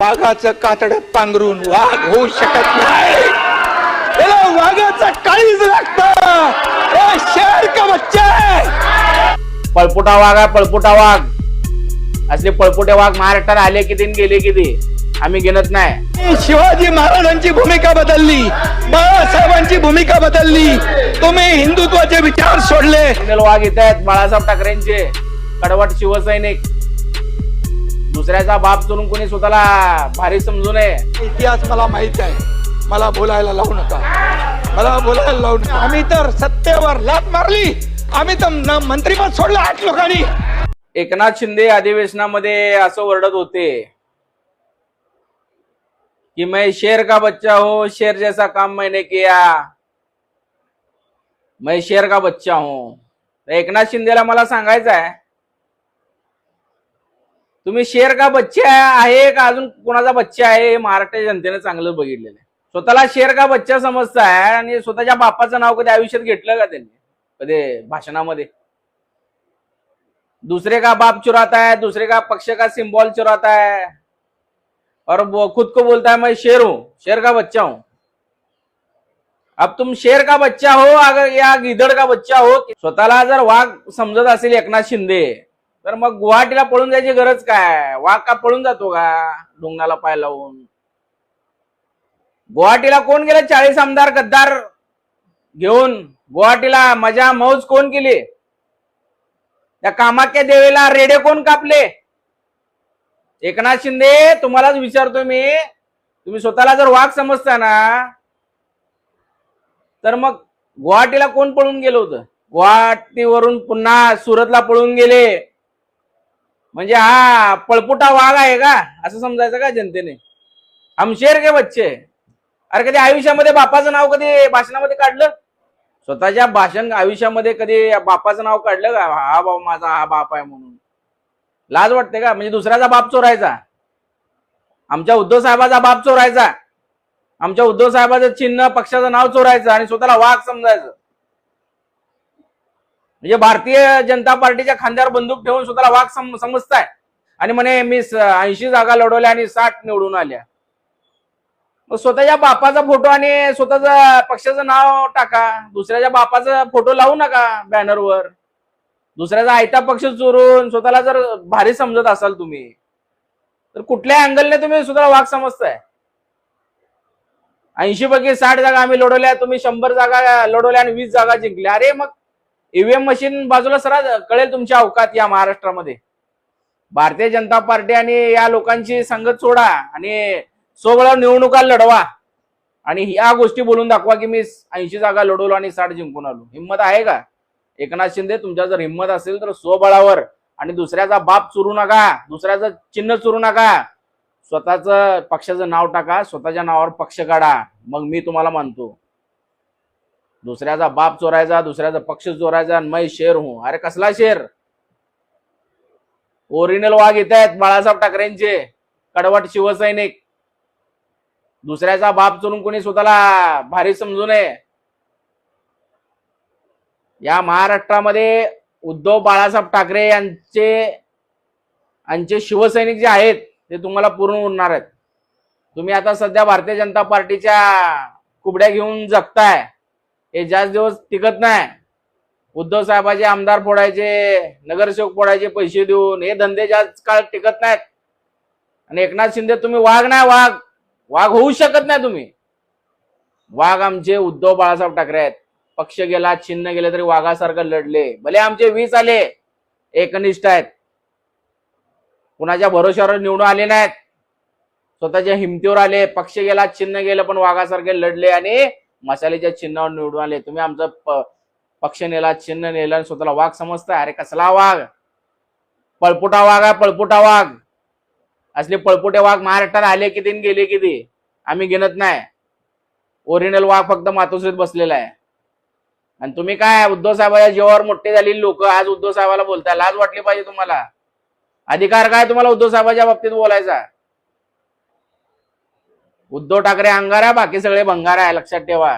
वाघाचं कातड पांघरून वाघ होऊ शकत नाही. त्याला वाघाचं काळीज लागत. शेर का बच्चा? पळपुटा वाघ आहे पळपुटा वाघ. असले पळपुटे वाघ महाराष्ट्रात आले किती गेले किती? आम्ही गिनत नाही. शिवाजी महाराजांची भूमिका बदलली. बाळासाहेबांची भूमिका बदलली. तुम्ही हिंदुत्वाचे विचार सोडले. वाघ इथे आहेत बाळासाहेब ठाकरेंचे. कडवट शिवसैनिक. दुसऱ्याचा बाप चुरून कोणी स्वतःला भारी समजू नये. इतिहास मला माहीत आहे. मला बोलायला लावू नका. मला बोलायला लावू नका. आम्ही तर सत्तेवर लात मारली. आम्ही तर मंत्रिपद सोडलं आठ लोकांनी. एकनाथ शिंदे अधिवेशनामध्ये असं ओरडत होते कि मैं शेर का बच्चा हो शेर जैसा काम मैंने किया। मैं शेर का बच्चा हूं. एकनाथ शिंदेला मला सांगायचं आहे तुम्ही शेर का बच्चा आहे का? अजून कोणाचा बच्चा आहे? हे महाराष्ट्र जनतेने चांगलं बघितलेलं आहे. स्वतःला शेर का बच्चा समजताय आणि स्वतःच्या बापाचं नाव कधी आयुष्यात घेतलं का त्यांनी? कधी भाषणामध्ये? दूसरे का बाप चुराता है दूसरे का पक्ष का सिम्बॉल चुराता है और खुद को बोलता है मैं शेर हूं. शेर का बच्चा हूं। अब तुम शेर का बच्चा हो अगर या गिदड का बच्चा हो स्वतःला जर वाघ समजत असेल एकनाथ शिंदे तर मग गुवाहाटीला पळून जायची गरज काय? वाघ का पळून जातो का? डोंगराला पाय लावून. गुवाहाटीला कोण गेलं? चाळीस आमदार गद्दार घेऊन. गुवाहाटीला मजा मौज कोण केली? त्या कामाख्या देवीला रेडे कोण कापले? एकनाथ शिंदे तुम्हालाच विचारतो मी. तुम्ही स्वतःला जर वाघ समजता ना तर मग गुवाहाटीला कोण पळून गेलो होतं? गुवाहाटीवरून पुन्हा सुरतला पळून गेले. म्हणजे हा पळपुटा वाघ आहे का? असं समजायचं का जनतेने? हमशेर के बच्चे. अरे कधी आयुष्यामध्ये बापाचं नाव कधी भाषणामध्ये काढलं? स्वतःच्या भाषण आयुष्यामध्ये कधी बापाचं नाव काढलं का? हा बाबा माझा हा बाप आहे म्हणून. लाज वाटते का? म्हणजे दुसऱ्याचा बाप चोरायचा. आमच्या उद्धव साहेबाचा बाप चोरायचा. आमच्या उद्धव साहेबाचं चिन्ह पक्षाचं नाव चोरायचं आणि स्वतःला वाघ समजायचं. म्हणजे भारतीय जनता पार्टीच्या खांद्यावर बंदूक ठेवून स्वतःला वाघ सम समजताय. आणि म्हणे मी ऐंशी जागा लढवल्या आणि साठ निवडून आल्या. मग स्वतःच्या बापाचा फोटो आणि स्वतःचा पक्षाचं नाव टाका. दुसऱ्याच्या बापाचा फोटो लावू नका बॅनरवर. दुसऱ्याचा आयता पक्ष चोरून स्वतःला जर भारी समजत असाल तुम्ही तर कुठल्या अँगलने तुम्ही स्वतःला वाघ समजताय? ऐंशी पैकी साठ जागा आम्ही लढवल्या तुम्ही शंभर जागा लढवल्या आणि वीस जागा जिंकल्या. अरे मग ईव्हीएम मशीन बाजूला सरा कळेल तुमच्या अवकात या महाराष्ट्रामध्ये. भारतीय जनता पार्टी आणि या लोकांची संगत सोडा आणि सोबळा निवडणुका लढवा. आणि या गोष्टी बोलून दाखवा की मी ऐंशी जागा लढवलो आणि साठ जिंकून आलो. हिंमत आहे का? एकनाथ शिंदे तुमच्या जर हिंमत असेल तर स्वबळावर आणि दुसऱ्याचा बाप चुरू नका दुसऱ्याचं चिन्ह चुरू नका. स्वतःच पक्षाचं नाव टाका स्वतःच्या नावावर पक्ष काढा. मग मी तुम्हाला मानतो. दुसऱ्याचा बाप चोरायचा दुसऱ्याचा पक्ष चोरायचा आणि मै शेर हूं. अरे कसला शेर? ओरिजिनल वाघ येत आहेत बाळासाहेब ठाकरेंचे. कडवट शिवसैनिक. दुसऱ्याचा बाप चोरून कोणी स्वतःला भारी समजू नये. या महाराष्ट्रामध्ये उद्धव बाळासाहेब ठाकरे यांचे यांचे शिवसैनिक जे आहेत ते तुम्हाला पूर्ण उरणार आहेत. तुम्ही आता सध्या भारतीय जनता पार्टीच्या कुबड्या घेऊन जगताय. हे जास्त दिवस टिकत नाही. उद्धव साहेबाचे आमदार फोडायचे नगरसेवक फोडायचे पैसे देऊन हे धंदे जास्त काळ टिकत नाहीत. आणि एकनाथ शिंदे तुम्ही वाघ नाही वाघ. वाघ होऊ शकत नाही तुम्ही. वाघ आमचे उद्धव बाळासाहेब ठाकरे आहेत. पक्ष गेला छिन्न गेले तरी वाघासारखं लढले. भले आमचे वीस आले एकनिष्ठ आहेत. कुणाच्या भरोश्यावर निवडून आले नाहीत. स्वतःच्या हिमतीवर आले पक्ष गेला छिन्न गेलं पण वाघासारखे लढले आणि मसाल्याच्या चिन्हावर निवडून आले तुम्ही आमचा प- पक्ष नेला चिन्ह नेलं आणि स्वतःला वाघ समजताय. अरे कसला वाघ? पळपुटा वाघ आहे पळपुटा वाघ. असले पळपुटे वाघ महाराष्ट्रात आले किती गेले किती? आम्ही घेणत नाही. ओरिजिनल वाघ फक्त मातोश्रीत बसलेला आहे. आणि तुम्ही काय उद्धव साहेबाच्या जीवावर मोठे झालेली लोक आज उद्धव साहेबाला बोलताय लाज वाटली पाहिजे तुम्हाला. अधिकार काय तुम्हाला उद्धव साहेबाच्या बाबतीत बोलायचा? उद्धव ठाकरे अंगार आहे बाकी सगळे भंगार आहे लक्षात ठेवा.